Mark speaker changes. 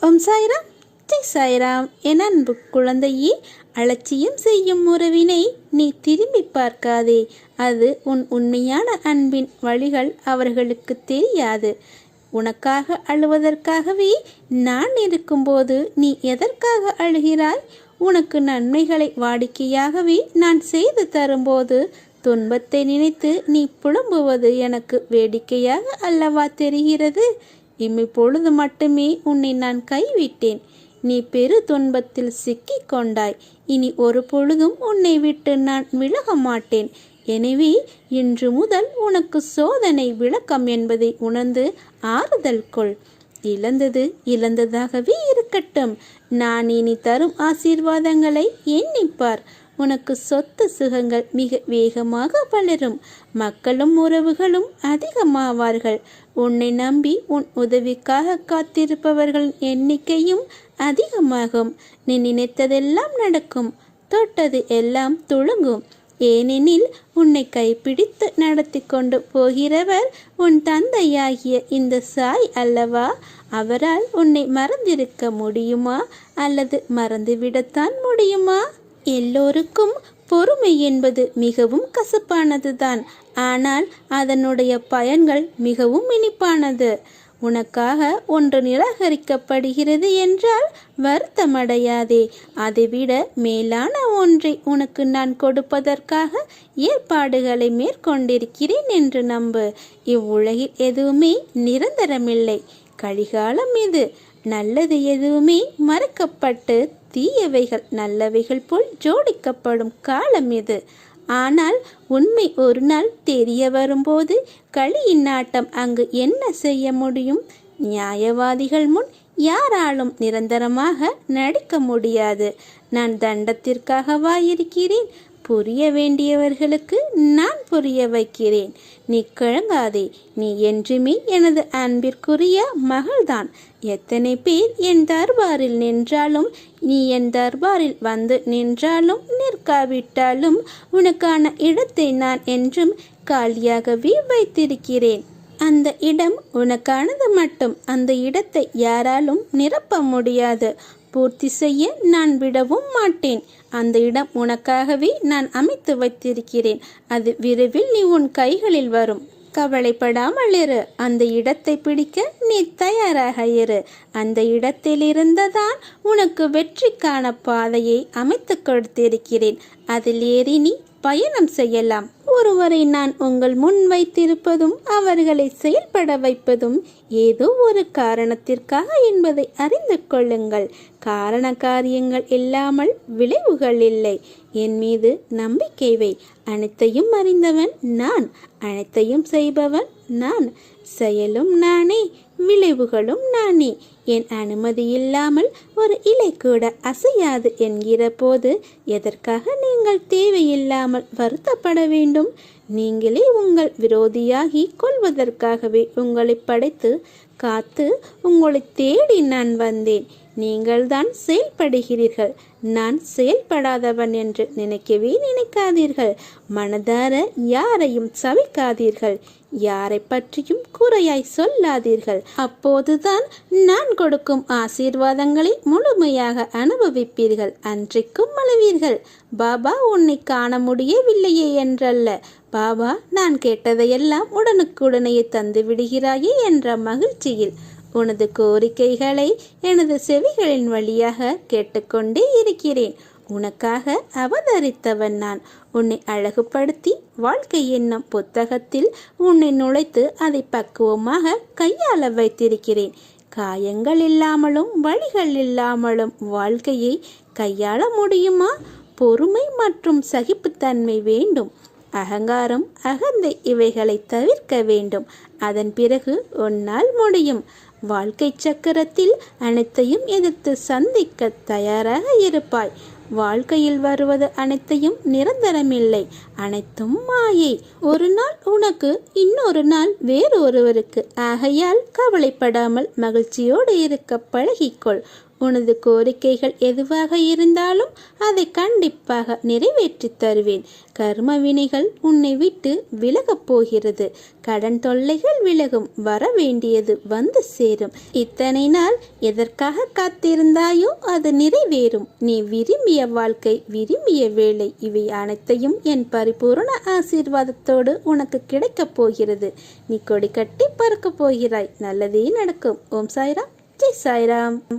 Speaker 1: ஓம் சாய்ராம். ஜெய் சாய்ராம். என் அன்பு குழந்தையே அலட்சியம் செய்யும் உறவினை நீ திரும்பி பார்க்காதே. அது உன் உண்மையான அன்பின் வழிகள் அவர்களுக்கு தெரியாது. உனக்காக அழுவதற்காகவே நான் இருக்கும்போது நீ எதற்காக அழுகிறாய்? உனக்கு நன்மைகளை வாடிக்கையாகவே நான் செய்து தரும்போது துன்பத்தை நினைத்து நீ புலம்புவது எனக்கு வேடிக்கையாக அல்லவா தெரிகிறது? இம்மிப்பொழுது மட்டுமே உன்னை நான் கைவிட்டேன். நீ பெரு துன்பத்தில் சிக்கிக் கொண்டாய். இனி ஒரு பொழுதும் உன்னை விட்டு நான் விலக மாட்டேன். எனவே இன்று முதல் உனக்கு சோதனை விளக்கம் என்பதை உணர்ந்து ஆறுதல் கொள். இழந்தது இழந்ததாகவே இருக்கட்டும். நான் இனி தரும் ஆசீர்வாதங்களை எண்ணிப்பார். உனக்கு சொத்து சுகங்கள் மிக வேகமாக வளரும். மக்களும் உறவுகளும் அதிகமாவார்கள். உன்னை நம்பி உன் உதவிக்காக காத்திருப்பவர்களின் எண்ணிக்கையும் அதிகமாகும். நீ நினைத்ததெல்லாம் நடக்கும். தொட்டது எல்லாம் துளுங்கும் ஏனெனில் உன்னை கைப்பிடித்து நடத்தி கொண்டு போகிறவர் உன் தந்தையாகிய இந்த சாய் அல்லவா? அவரால் உன்னை மறந்திருக்க முடியுமா? அல்லது மறந்துவிடத்தான் முடியுமா? எல்லோருக்கும் பொறுமை என்பது மிகவும் கசப்பானதுதான். ஆனால் அதனுடைய பயன்கள் மிகவும் இனிப்பானது. உனக்காக ஒன்று நிராகரிக்கப்படுகிறது என்றால் வருத்தமடையாதே. அதைவிட மேலான ஒன்றை உனக்கு நான் கொடுப்பதற்காக ஏற்பாடுகளை மேற்கொண்டிருக்கிறேன் என்று நம்பு. இவ்வுலகில் எதுவுமே நிரந்தரமில்லை. கழிகாலம் இது. நல்லது எதுவுமே மறக்கப்பட்டு தீயவைகள் நல்லவைகள் போல் ஜோடிக்கப்படும் காலம் இது. ஆனால் உண்மை ஒரு நாள் தெரிய வரும்போது களியின் நாட்டம் அங்கு என்ன செய்ய முடியும்? நியாயவாதிகள் முன் யாராலும் நிரந்தரமாக நடிக்க முடியாது. நான் தண்டத்திற்காகவா இருக்கிறேன் புரிய வேண்டியவர்களுக்கு நான் புரிய வைக்கிறேன். நீ கிழங்காதே நீ என்றுமே எனது அன்பிற்குரிய மகள்தான். எத்தனை பேர் என் தர்பாரில் நின்றாலும் நீ என் தர்பாரில் வந்து நின்றாலும் நிற்காவிட்டாலும் உனக்கான இடத்தை நான் என்றும் காலியாகவே வைத்திருக்கிறேன். அந்த இடம் உனக்கானது மட்டும். அந்த இடத்தை யாராலும் நிரப்ப முடியாது. பூர்த்தி செய்ய நான் விடவும் மாட்டேன். அந்த இடம் உனக்காகவே நான் அமைத்து வைத்திருக்கிறேன். அது விரைவில் நீ உன் கைகளில் வரும். கவலைப்படாமல் இரு. அந்த இடத்தை பிடிக்க நீ தயாராக இரு. அந்த இடத்தில் இருந்ததான் உனக்கு வெற்றிக்கான பாதையை அமைத்து கொடுத்திருக்கிறேன். அதில் ஏறி நீ பயணம் செய்யலாம். ஒருவரை நான் உங்கள் முன் வைத்திருப்பதும் அவர்களை செயல்பட வைப்பதும் ஏதோ ஒரு காரணத்திற்காக என்பதை அறிந்து கொள்ளுங்கள். காரண காரியங்கள் இல்லாமல் விளைவுகள் இல்லை. என் மீது நம்பிக்கை வை. அனைத்தையும் அறிந்தவன் நான். அனைத்தையும் செய்பவன் நான் செயலும் நானே விளைவுகளும் நானே. என் அனுமதி இல்லாமல் ஒரு இலை கூட அசையாது என்கிற போது எதற்காக நீங்கள் தேவையில்லாமல் வருத்தப்பட வேண்டும்? நீங்களே உங்கள் விரோதியாகி கொள்வதற்காகவே உங்களை படைத்து காத்து உங்களை தேடி நான் வந்தேன். நீங்கள்தான் செயல்படுகிறீர்கள். நான் செயல்படாதவன் என்று நினைக்கவே நினைக்காதீர்கள். மனதார யாரையும் சவிக்காதீர்கள். யாரை பற்றியும் குறையாய் சொல்லாதீர்கள். அப்போதுதான் நான் கொடுக்கும் ஆசீர்வாதங்களை முழுமையாக அனுபவிப்பீர்கள். அன்றைக்கும் அழுவீர்கள் பாபா உன்னை காண முடியவில்லையே என்றல்ல. பாபா நான் கேட்டதையெல்லாம் உடனுக்குடனேயே தந்து விடுகிறாயே என்ற மகிழ்ச்சியில் உனது கோரிக்கைகளை எனது செவிகளின் வழியாக கேட்டுக்கொண்டே இருக்கிறேன். உனக்காக அவதரித்தவன் நான். உன்னை அழகுபடுத்தி வாழ்க்கை என்னும் புத்தகத்தில் உன்னை நுழைத்து அதை பக்குவமாக கையாள வைத்திருக்கிறேன். காயங்கள் இல்லாமலும் வழிகள் இல்லாமலும் வாழ்க்கையை கையாள முடியுமா? பொறுமை மற்றும் சகிப்புத்தன்மை வேண்டும். அகங்காரம் அகந்தை இவைகளை தவிர்க்க வேண்டும். அதன் பிறகு உன்னால் முடியும். வாழ்க்கை சக்கரத்தில் அனைத்தையும் எதிர்த்து சந்திக்க தயாராக இருப்பாய். வாழ்க்கையில் வருவது அனைத்தையும் நிரந்தரமில்லை. அனைத்தும் மாயை. ஒரு நாள் உனக்கு இன்னொரு நாள் வேறு ஒருவருக்கு ஆகையால் கவலைப்படாமல் மகிழ்ச்சியோடு இருக்க பழகிக்கொள். உனது கோரிக்கைகள் எதுவாக இருந்தாலும் அதை கண்டிப்பாக நிறைவேற்றித் தருவேன். கர்ம வினைகள் உன்னை விட்டு விலகப் போகிறது. கடன் தொல்லைகள் விலகும். வர வேண்டியது வந்து சேரும். இத்தனை நாள் எதற்காக காத்திருந்தாயோ அது நிறைவேறும். நீ விரும்பிய வாழ்க்கை விரும்பிய வேலை இவை அனைத்தையும் என் பரிபூரண ஆசீர்வாதத்தோடு உனக்கு கிடைக்கப் போகிறது. நீ கொடி கட்டி பறக்கப் போகிறாய். நல்லதே நடக்கும். ஓம் சாய்ராம். ஜெய் சாய்ராம்.